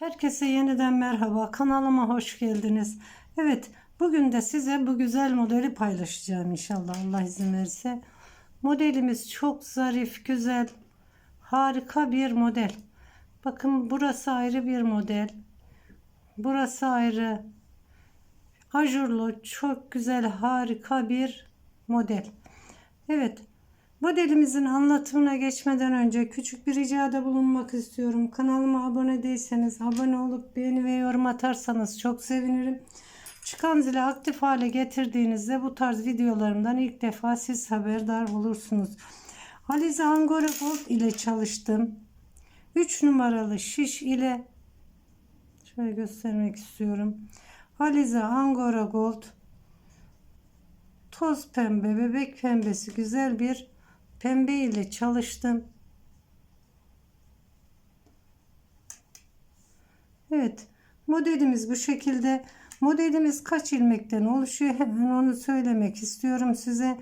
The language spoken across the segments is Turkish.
Herkese yeniden merhaba. Kanalıma hoş geldiniz. Evet, bugün de size bu güzel modeli paylaşacağım inşallah Allah izin verirse. Modelimiz çok zarif, güzel, harika bir model. Bakın burası ayrı bir model. Burası ayrı. Ajurlu, çok güzel, harika bir model. Evet, Modelimizin anlatımına geçmeden önce küçük bir ricada bulunmak istiyorum. Kanalıma abone değilseniz abone olup beğeni ve yorum atarsanız çok sevinirim. Çıkan zili aktif hale getirdiğinizde bu tarz videolarımdan ilk defa siz haberdar olursunuz. Alize Angora Gold ile çalıştım. 3 numaralı şiş ile şöyle göstermek istiyorum. Alize Angora Gold toz pembe, bebek pembesi güzel bir pembe ile çalıştım. Evet, modelimiz bu şekilde. Modelimiz kaç ilmekten oluşuyor? Hemen onu söylemek istiyorum size.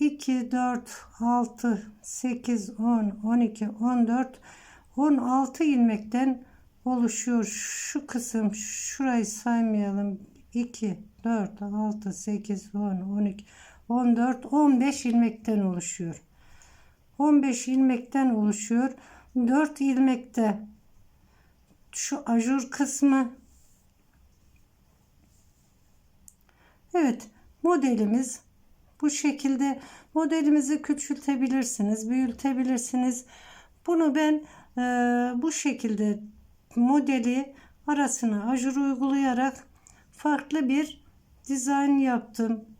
2, 4, 6, 8, 10, 12, 14, 16 ilmekten oluşuyor. Şu kısım şurayı saymayalım. 2, 4, 6, 8, 10, 12, 14, 15 ilmekten oluşuyor. 15 ilmekten oluşuyor. 4 ilmekte şu ajur kısmı. Evet, modelimiz bu şekilde. Modelimizi küçültebilirsiniz, büyütebilirsiniz. Bunu ben e, bu şekilde modeli arasına ajur uygulayarak farklı bir dizayn yaptım.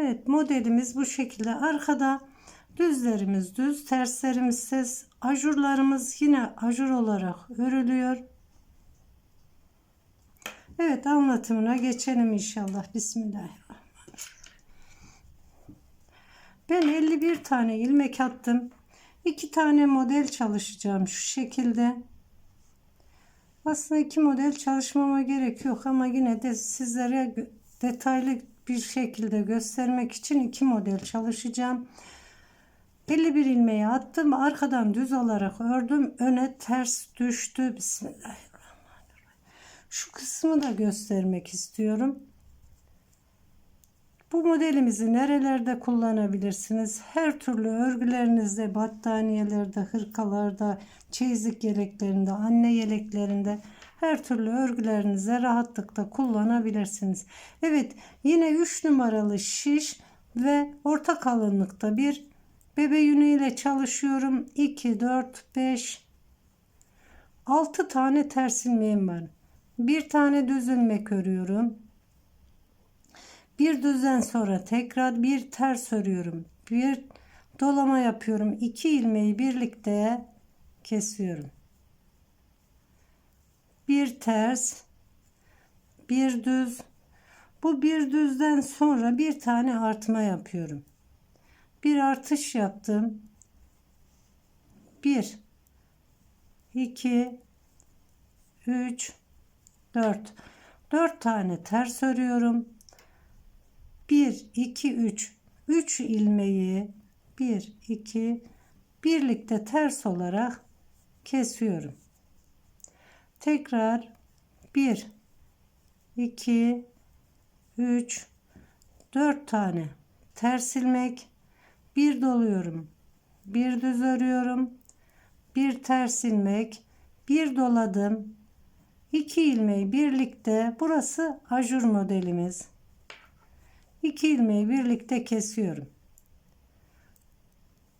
Evet modelimiz bu şekilde. Arkada düzlerimiz düz, terslerimiz ses, ajurlarımız yine ajur olarak örülüyor. Evet anlatımına geçelim inşallah. Bismillahirrahmanirrahim. Ben 51 tane ilmek attım. 2 tane model çalışacağım şu şekilde. Aslında iki model çalışmama gerek yok ama yine de sizlere detaylı bir şekilde göstermek için iki model çalışacağım. 51 ilmeği attım. Arkadan düz olarak ördüm. Öne ters düştü. Bismillahirrahmanirrahim. Şu kısmı da göstermek istiyorum. Bu modelimizi nerelerde kullanabilirsiniz? Her türlü örgülerinizde, battaniyelerde, hırkalarda, çeyizlik yeleklerinde, anne yeleklerinde her türlü örgülerinize rahatlıkla kullanabilirsiniz. Evet yine 3 numaralı şiş ve orta kalınlıkta bir bebe yünü ile çalışıyorum. 2, 4, 5, 6 tane ters ilmeğim var. Bir tane düz ilmek örüyorum. Bir düzen sonra tekrar bir ters örüyorum. Bir dolama yapıyorum. İki ilmeği birlikte kesiyorum bir ters bir düz. Bu bir düzden sonra bir tane artma yapıyorum. Bir artış yaptım. 1 2 3 4 4 tane ters örüyorum. 1 2 3 3 ilmeği 1 2 birlikte ters olarak kesiyorum tekrar 1 2 3 4 tane ters ilmek bir doluyorum bir düz örüyorum. Bir ters ilmek bir doladım. İki ilmeği birlikte burası ajur modelimiz. İki ilmeği birlikte kesiyorum.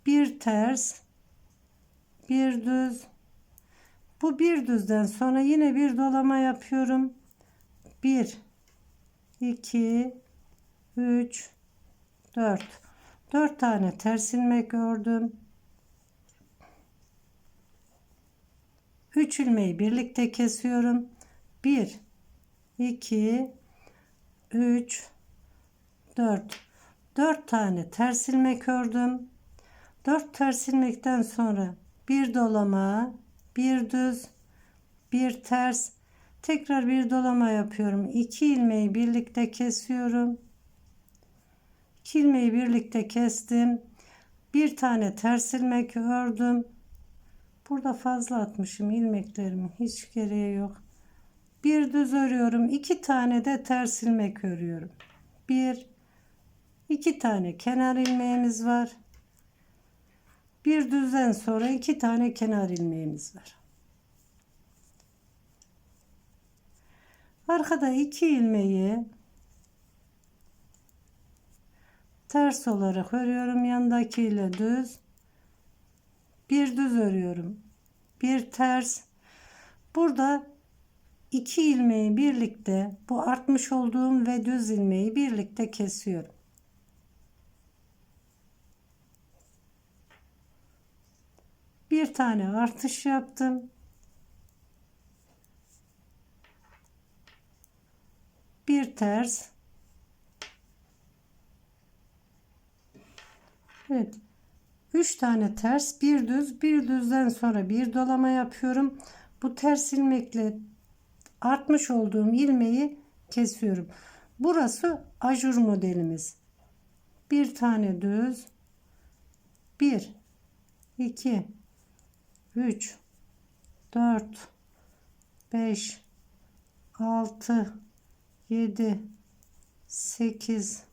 Bir ters bir düz bu bir düzden sonra yine bir dolama yapıyorum. 1 2 3 4 4 tane ters ilmek ördüm. 3 ilmeği birlikte kesiyorum. 1 2 3 4 4 tane ters ilmek ördüm. 4 ters ilmekten sonra bir dolama bir düz bir ters tekrar bir dolama yapıyorum iki ilmeği birlikte kesiyorum iki ilmeği birlikte kestim bir tane ters ilmek ördüm Burada fazla atmışım ilmeklerimin hiç gereği yok. Bir düz örüyorum. iki tane de ters ilmek örüyorum. Bir, iki tane kenar ilmeğimiz var. Bir düzden sonra iki tane kenar ilmeğimiz var. Arkada iki ilmeği ters olarak örüyorum. Yandakiyle düz. Bir düz örüyorum. Bir ters. Burada iki ilmeği birlikte bu artmış olduğum ve düz ilmeği birlikte kesiyorum. Bir tane artış yaptım. Bir ters. Evet. 3 tane ters, bir düz, bir düzden sonra bir dolama yapıyorum. Bu ters ilmekle artmış olduğum ilmeği kesiyorum. Burası ajur modelimiz. Bir tane düz, 1 2 3 4 5 6 7 8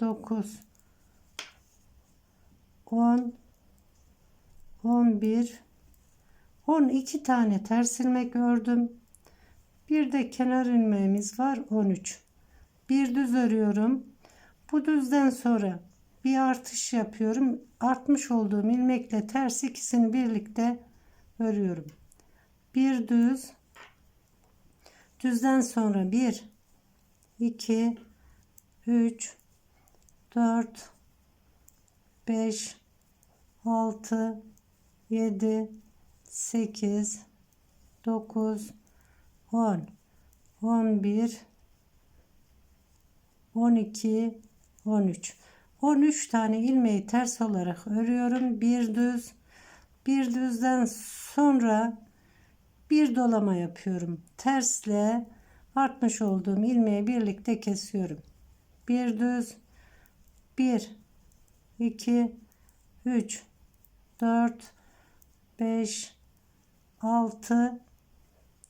9 10 11 12 tane ters ilmek ördüm. Bir de kenar ilmeğimiz var 13. Bir düz örüyorum. Bu düzden sonra bir artış yapıyorum. Artmış olduğum ilmekle ters ikisini birlikte örüyorum. Bir düz. Düzden sonra 1 2 3 4 5 6 7 8 9 10 11 12 13 13 tane ilmeği ters olarak örüyorum. Bir düz bir düzden sonra bir dolama yapıyorum. Tersle artmış olduğum ilmeği birlikte kesiyorum. Bir düz 1 2 3 4 5 6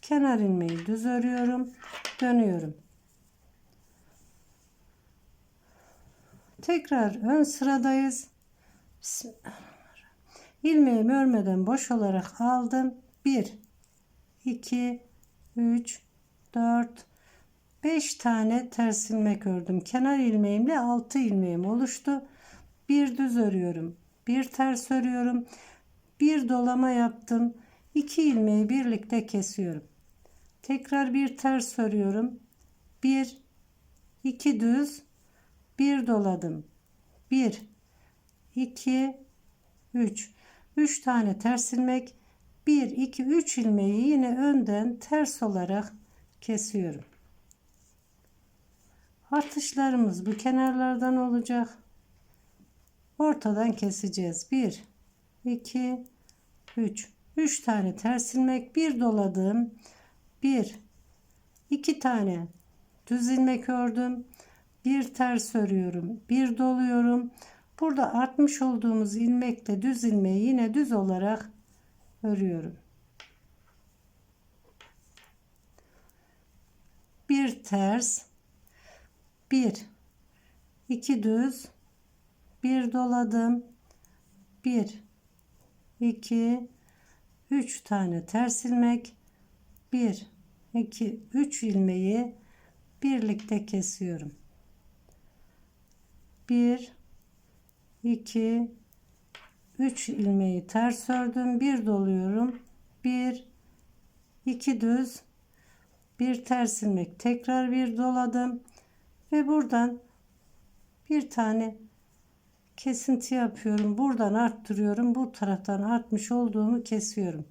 kenar ilmeği düz örüyorum dönüyorum. Tekrar ön sıradayız ilmeğimi örmeden boş olarak aldım. 1 2 3 4 5 tane ters ilmek ördüm. Kenar ilmeğimle 6 ilmeğim oluştu. Bir düz örüyorum. Bir ters örüyorum. Bir dolama yaptım. 2 ilmeği birlikte kesiyorum. Tekrar bir ters örüyorum. 1 2 düz bir doladım. 1 2 3 3 tane ters ilmek. 1 2 3 ilmeği yine önden ters olarak kesiyorum. Artışlarımız bu kenarlardan olacak. Ortadan keseceğiz. 1 2 3 3 tane ters ilmek bir doladım. 1 2 tane düz ilmek ördüm. Bir ters örüyorum bir doluyorum burada artmış olduğumuz ilmekle düz ilmeği yine düz olarak örüyorum. Bir ters bir. İki düz bir doladım bir. İki. Üç tane ters ilmek bir. İki üç ilmeği birlikte kesiyorum. 1 2 3 ilmeği ters ördüm. Bir doluyorum. 1 2 düz. Bir ters ilmek tekrar bir doladım. Ve buradan bir tane kesinti yapıyorum. Buradan arttırıyorum. Bu taraftan artmış olduğumu kesiyorum.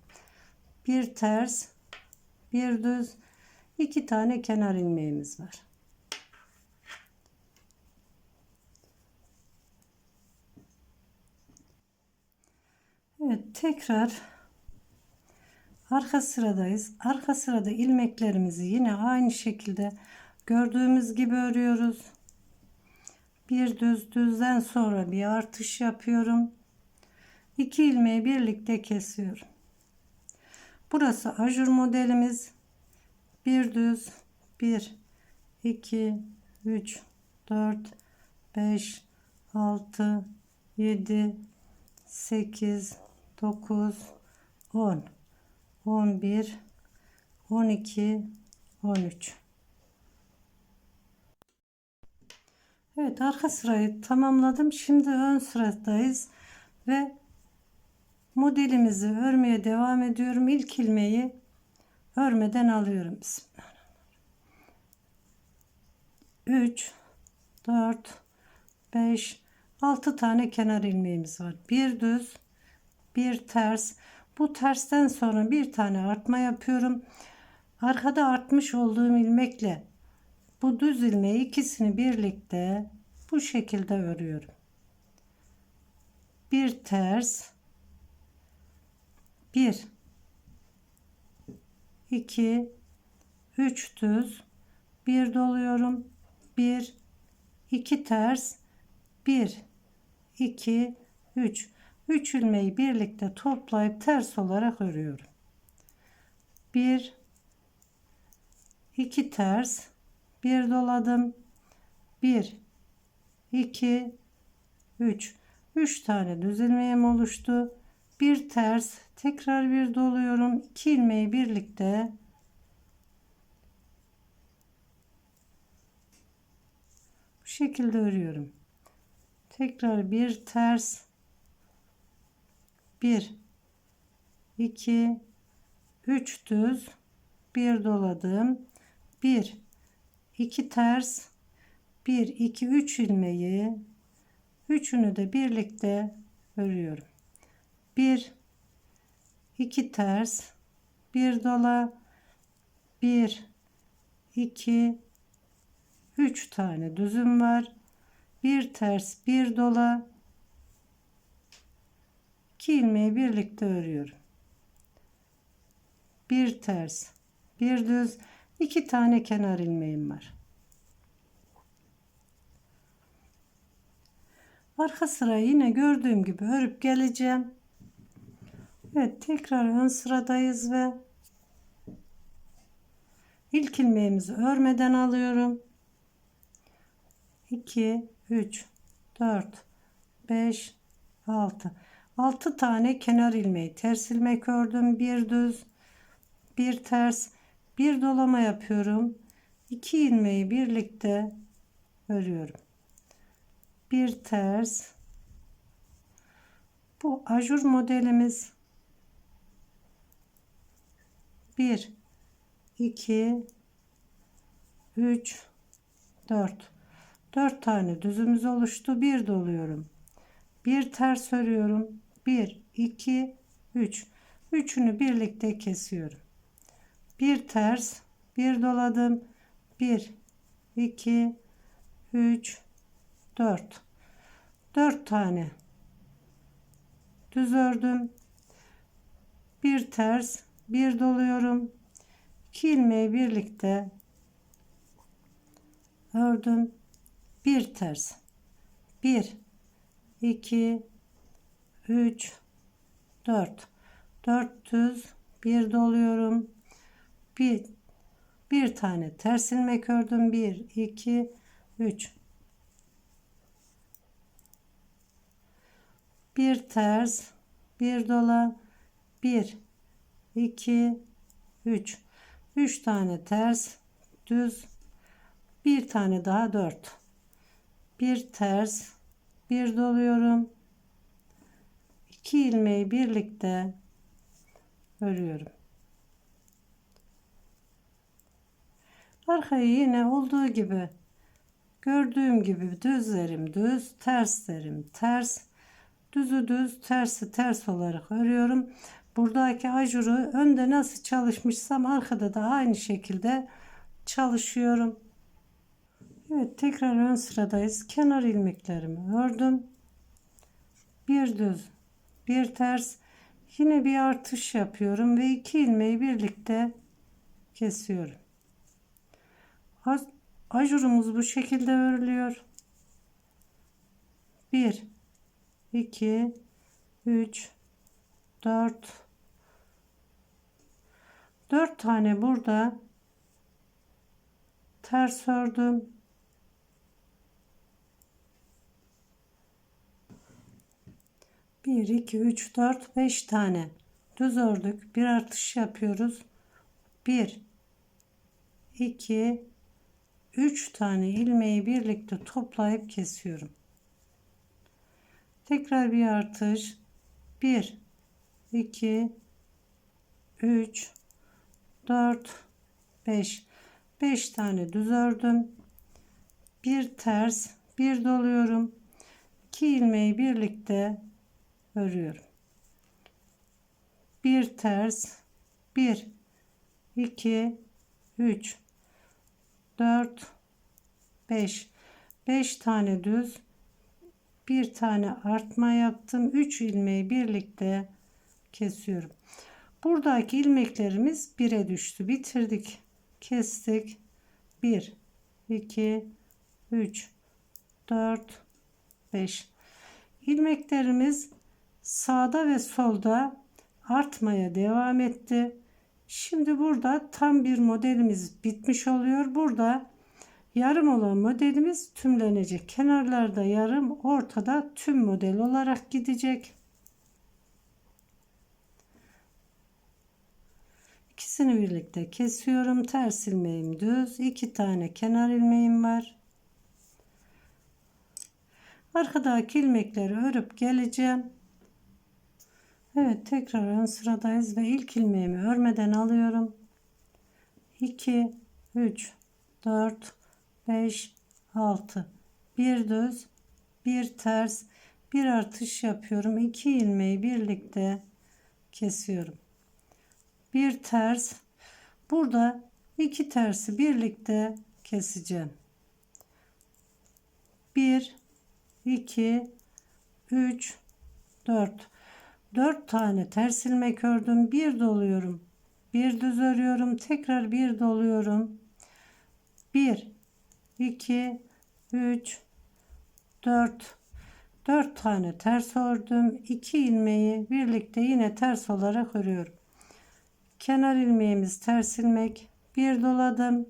Bir ters bir düz iki tane kenar ilmeğimiz var Evet tekrar arka sıradayız. Arka sırada ilmeklerimizi yine aynı şekilde gördüğümüz gibi örüyoruz. Bir düz düzden sonra bir artış yapıyorum. İki ilmeği birlikte kesiyorum. Burası ajur modelimiz. Bir düz 1 2 3 4 5 6 7 8 9 10 11 12 13 Evet arka sırayı tamamladım. Şimdi ön sıradayız ve modelimizi örmeye devam ediyorum. İlk ilmeği örmeden alıyorum. Bismillah. 3 4 5 6 tane kenar ilmeğimiz var. Bir düz, bir ters. Bu tersten sonra bir tane artma yapıyorum. Arkada artmış olduğum ilmekle bu düz ilmeği ikisini birlikte bu şekilde örüyorum. Bir ters, bir, iki, üç düz, bir doluyorum, bir, iki ters, bir, iki, üç. Üç ilmeği birlikte toplayıp ters olarak örüyorum. Bir, iki ters, bir doladım, bir, iki, üç. Üç tane düz ilmeğim oluştu. Bir ters, tekrar bir doluyorum. İki ilmeği birlikte bu şekilde örüyorum. Tekrar bir ters, bir, iki, üç düz, bir doladım, bir, iki ters, bir, iki, üç ilmeği, üçünü de birlikte örüyorum. Bir, iki ters, bir dola, bir, iki, üç tane düzüm var. Bir ters, bir dola, iki ilmeği birlikte örüyorum. Bir ters, bir düz, iki tane kenar ilmeğim var. Arka sırayı yine gördüğüm gibi örüp geleceğim. Evet tekrar ön sıradayız ve ilk ilmeğimizi örmeden alıyorum. 2 3 4 5 6 6 tane kenar ilmeği ters ilmek ördüm. Bir düz, bir ters, bir dolama yapıyorum. 2 ilmeği birlikte örüyorum. Bir ters. Bu ajur modelimiz. 1 2 3 4 4 tane düzümüz oluştu. Bir doluyorum bir ters örüyorum 1 2 3 üçünü birlikte kesiyorum. Bir ters bir doladım. 1 2 3 4 4 tane. Düz ördüm. Bir ters bir doluyorum. 2 ilmeği birlikte ördüm. Bir ters. 1 2 3 4 4 düz bir doluyorum. Bir bir tane ters ilmek ördüm. 1 2 3 bir ters bir dola. Bir iki üç. Üç tane ters düz. Bir tane daha dört. Bir ters bir doluyorum iki ilmeği birlikte örüyorum arkayı yine olduğu gibi gördüğüm gibi düzlerim düz terslerim ters düzü düz tersi ters olarak örüyorum. Buradaki ajuru önde nasıl çalışmışsam arkada da aynı şekilde çalışıyorum. Evet tekrar ön sıradayız. Kenar ilmeklerimi ördüm. Bir düz bir ters yine bir artış yapıyorum ve iki ilmeği birlikte kesiyorum. Ajurumuz bu şekilde örülüyor. 1 2 3 4 4 tane burada ters ördüm. Bir, iki, üç, dört, beş tane düz ördük. Bir artış yapıyoruz. Bir, iki, üç tane ilmeği birlikte toplayıp kesiyorum. Tekrar bir artış. Bir, iki, üç, dört, beş. Beş tane düz ördüm. Bir ters, bir doluyorum. İki ilmeği birlikte örüyorum. Bir ters, bir, iki, üç, dört, beş. Beş tane düz, bir tane artma yaptım. Üç ilmeği birlikte kesiyorum. Buradaki ilmeklerimiz bire düştü. Bitirdik. Kestik. 1 2 3 4 5 ilmeklerimiz sağda ve solda artmaya devam etti. Şimdi burada tam bir modelimiz bitmiş oluyor. Burada yarım olan modelimiz tümlenecek. Kenarlarda yarım, ortada tüm model olarak gidecek. İkisini birlikte kesiyorum. Ters ilmeğim düz. iki tane kenar ilmeğim var. Arkadaki ilmekleri örüp geleceğim. Evet tekrar ön sıradayız ve ilk ilmeğimi örmeden alıyorum. 2 3 4 5 6 bir düz bir ters bir artış yapıyorum. 2 ilmeği birlikte kesiyorum bir ters burada iki tersi birlikte keseceğim 1 2 3 4 4 tane ters ilmek ördüm. Bir doluyorum. Bir düz örüyorum. Tekrar bir doluyorum. 1 2 3 4 4 tane ters ördüm. 2 ilmeği birlikte yine ters olarak örüyorum. Kenar ilmeğimiz ters ilmek bir doladım.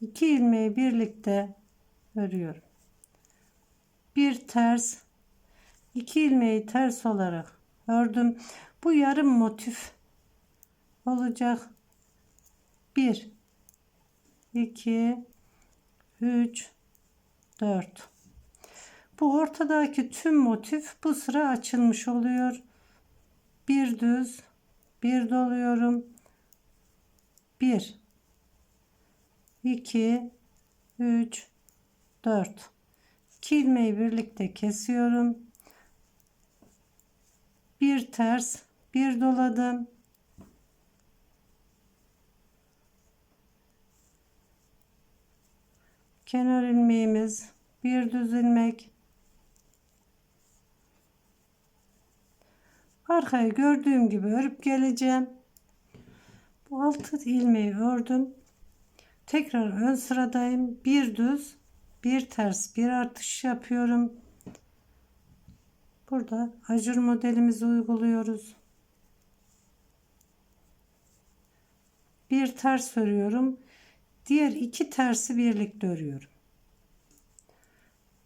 2 ilmeği birlikte örüyorum. Bir ters 2 ilmeği ters olarak ördüm bu yarım motif olacak. 1 2 3 4 bu ortadaki tüm motif bu sıra açılmış oluyor. Bir düz bir doluyorum. 1 2 3 4 2 ilmeği birlikte kesiyorum bir ters bir doladım. Kenar ilmeğimiz bir düz ilmek. Arkaya gördüğüm gibi örüp geleceğim. Bu altı ilmeği ördüm. Tekrar ön sıradayım. Bir düz bir ters bir artış yapıyorum burada ajur modelimizi uyguluyoruz. Bir ters örüyorum. Diğer iki tersi birlikte örüyorum.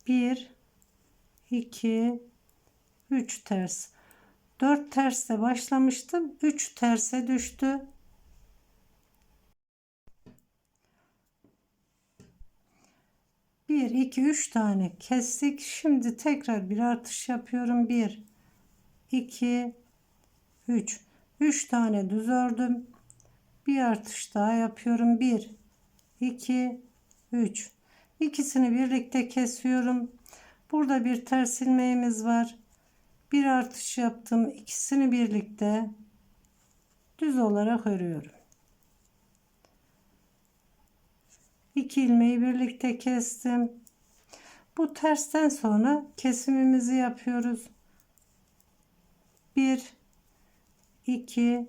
1 2 3 ters. 4 tersle başlamıştım 3 terse düştü bir iki üç tane kestik. Şimdi tekrar bir artış yapıyorum. 1 2 3 3 tane düz ördüm. Bir artış daha yapıyorum. 1 2 3 ikisini birlikte kesiyorum. Burada bir ters ilmeğimiz var. Bir artış yaptım. İkisini birlikte düz olarak örüyorum 2 ilmeği birlikte kestim. Bu tersten sonra kesimimizi yapıyoruz. 1 2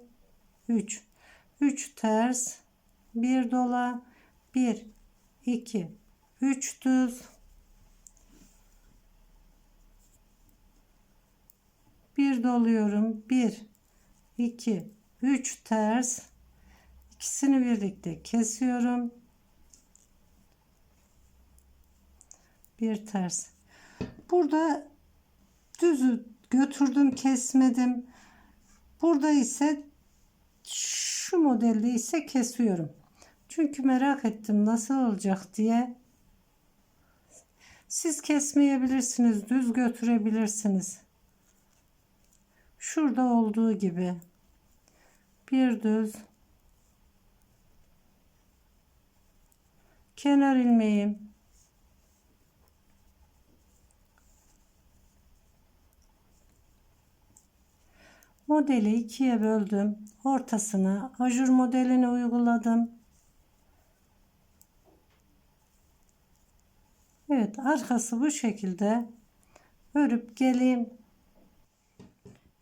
3 3 ters 1 dola 1 2 3 düz. Bir doluyorum. 1 2 3 ters. İkisini birlikte kesiyorum. Bir ters. Burada düzü götürdüm kesmedim. Burada ise şu modelde ise kesiyorum. Çünkü merak ettim nasıl olacak diye. Siz kesmeyebilirsiniz, düz götürebilirsiniz. Şurada olduğu gibi. Bir düz. Kenar ilmeğim. Modeli ikiye böldüm. Ortasına ajur modelini uyguladım. Evet arkası bu şekilde örüp geleyim.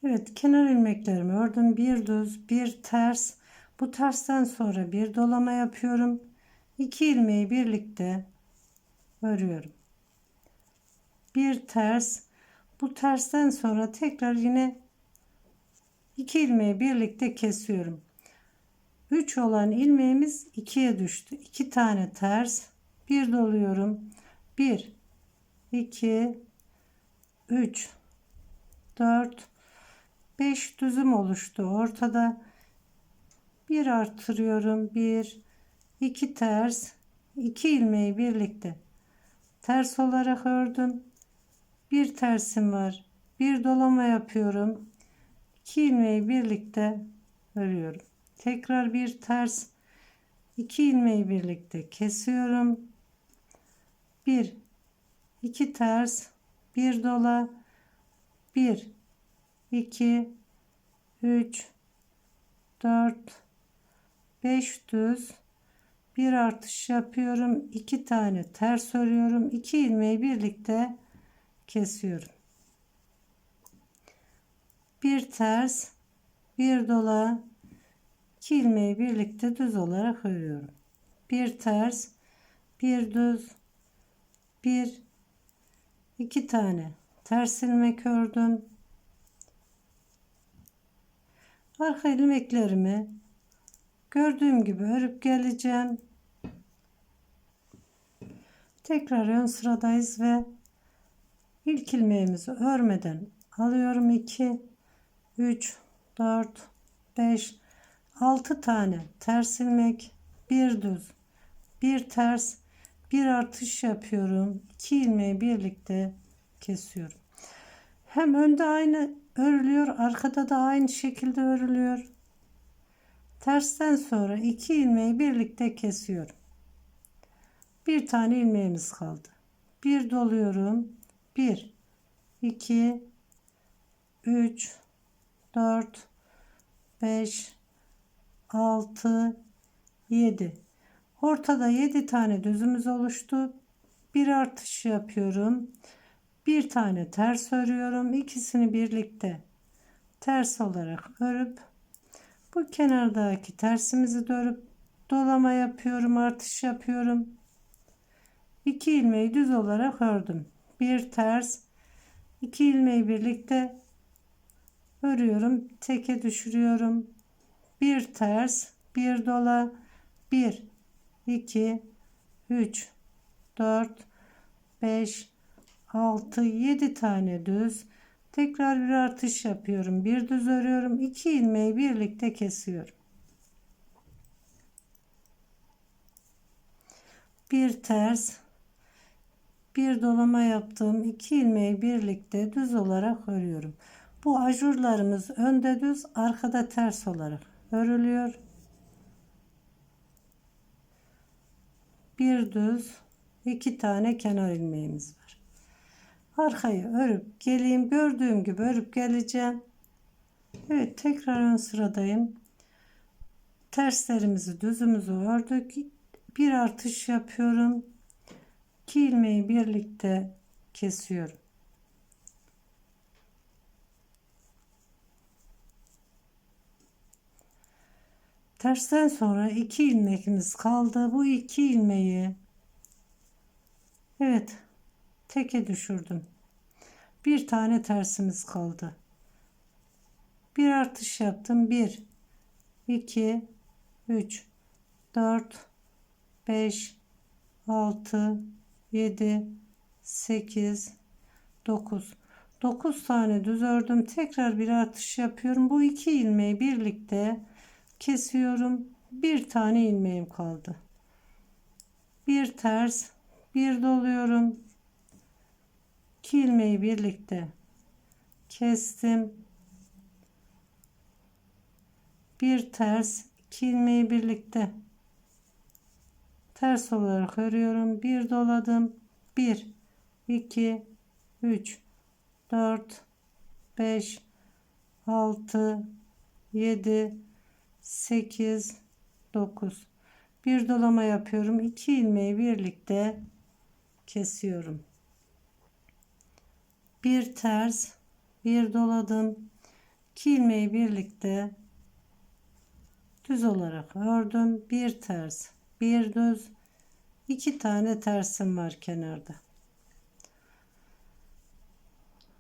Evet kenar ilmeklerimi ördüm. Bir düz bir ters. Bu tersten sonra bir dolama yapıyorum. İki ilmeği birlikte örüyorum. Bir ters. Bu tersten sonra tekrar yine iki ilmeği birlikte kesiyorum. 3 olan ilmeğimiz 2'ye düştü. 2 tane ters. Bir doluyorum. 1 2 3 4 5 düzüm oluştu ortada. Bir artırıyorum. 1 2 ters 2 ilmeği birlikte ters olarak ördüm. Bir tersim var. Bir dolama yapıyorum. 2 ilmeği birlikte örüyorum. Tekrar bir ters 2 ilmeği birlikte kesiyorum. 1 2 ters bir dola 1 2 3 4 5 düz bir artış yapıyorum. 2 tane ters örüyorum. 2 ilmeği birlikte kesiyorum. Bir ters, bir dola, 2 ilmeği birlikte düz olarak örüyorum. Bir ters, bir düz, bir iki tane ters ilmek ördüm. Arka ilmeklerimi gördüğüm gibi örüp geleceğim. Tekrar ön sıradayız ve ilk ilmeğimizi örmeden alıyorum 2 3 4 5 6 tane ters ilmek bir düz bir ters bir artış yapıyorum. 2 ilmeği birlikte kesiyorum. Hem önde aynı örülüyor arkada da aynı şekilde örülüyor. Tersten sonra 2 ilmeği birlikte kesiyorum. Bir tane ilmeğimiz kaldı. Bir doluyorum. 1 2 3 4 5 6 7 ortada 7 tane düzümüz oluştu. Bir artış yapıyorum. Bir tane ters örüyorum. İkisini birlikte ters olarak örüp bu kenardaki tersimizi dörüp dolama yapıyorum artış yapıyorum. 2 ilmeği düz olarak ördüm. Bir ters 2 ilmeği birlikte örüyorum teke düşürüyorum. Bir ters bir dola. 1 2 3 4 5 6 7 tane düz. Tekrar bir artış yapıyorum. Bir düz örüyorum. 2 ilmeği birlikte kesiyorum. Bir ters bir dolama yaptığım iki ilmeği birlikte düz olarak örüyorum bu ajurlarımız önde düz, arkada ters olarak örülüyor. Bir düz, iki tane kenar ilmeğimiz var. Arkayı örüp geleyim. Gördüğüm gibi örüp geleceğim. Evet tekrar ön sıradayım. Terslerimizi düzümüzü ördük. Bir artış yapıyorum. İki ilmeği birlikte kesiyorum. Tersten sonra iki ilmeğimiz kaldı. Bu iki ilmeği evet teke düşürdüm. Bir tane tersimiz kaldı. Bir artış yaptım. Bir, iki, üç, 4 5 6 7 8 9 9 tane düz ördüm tekrar bir artış yapıyorum bu iki ilmeği birlikte kesiyorum. Bir tane ilmeğim kaldı. Bir ters bir doluyorum. İki ilmeği birlikte kestim. Bir ters iki ilmeği birlikte ters olarak örüyorum. Bir doladım. 1 2 3 4 5 6 7 8 9 bir dolama yapıyorum. İki ilmeği birlikte kesiyorum. Bir ters bir doladım. İki ilmeği birlikte düz olarak ördüm. Bir ters bir düz. İki tane tersim var kenarda.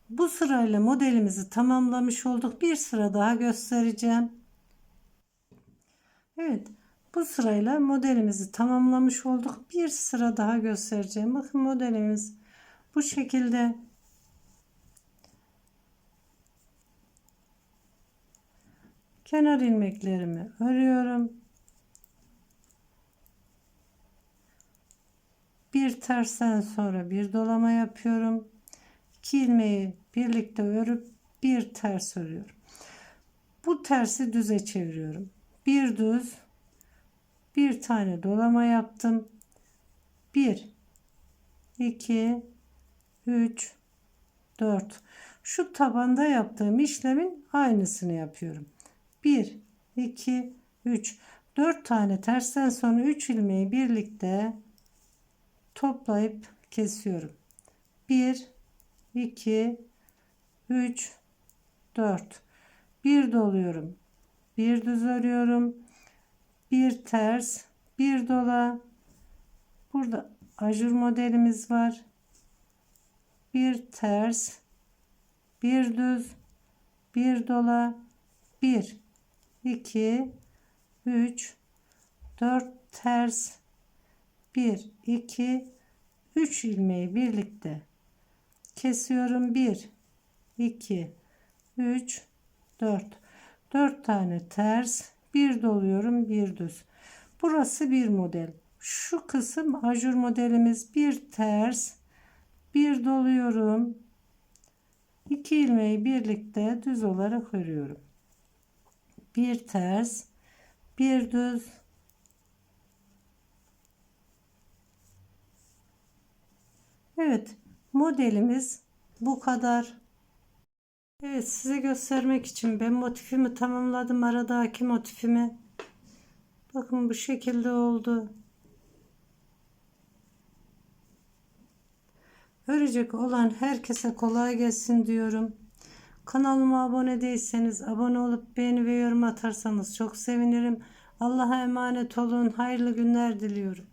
Bu sırayla modelimizi tamamlamış olduk. Bir sıra daha göstereceğim Evet bu sırayla modelimizi tamamlamış olduk. Bir sıra daha göstereceğim. Bakın modelimiz bu şekilde. Kenar ilmeklerimi örüyorum. Bir tersten sonra bir dolama yapıyorum. İki ilmeği birlikte örüp bir ters örüyorum. Bu tersi düze çeviriyorum bir düz bir tane dolama yaptım. 1 2 3 4 şu tabanda yaptığım işlemin aynısını yapıyorum. 1 2 3 4 tane tersten sonra 3 ilmeği birlikte toplayıp kesiyorum. 1 2 3 4 bir doluyorum bir düz örüyorum. Bir ters bir dola. Burada ajur modelimiz var. Bir ters bir düz bir dola. 1 2 3 4 ters. 1 2 3 ilmeği birlikte kesiyorum. 1 2 3 4 4 tane ters bir doluyorum bir düz. Burası bir model. Şu kısım ajur modelimiz. Bir ters bir doluyorum. İki ilmeği birlikte düz olarak örüyorum. Bir ters bir düz. Evet modelimiz bu kadar Evet size göstermek için ben motifimi tamamladım. Aradaki motifimi. Bakın bu şekilde oldu. Örecek olan herkese kolay gelsin diyorum. Kanalıma abone değilseniz abone olup beğeni ve yorum atarsanız çok sevinirim. Allah'a emanet olun. Hayırlı günler diliyorum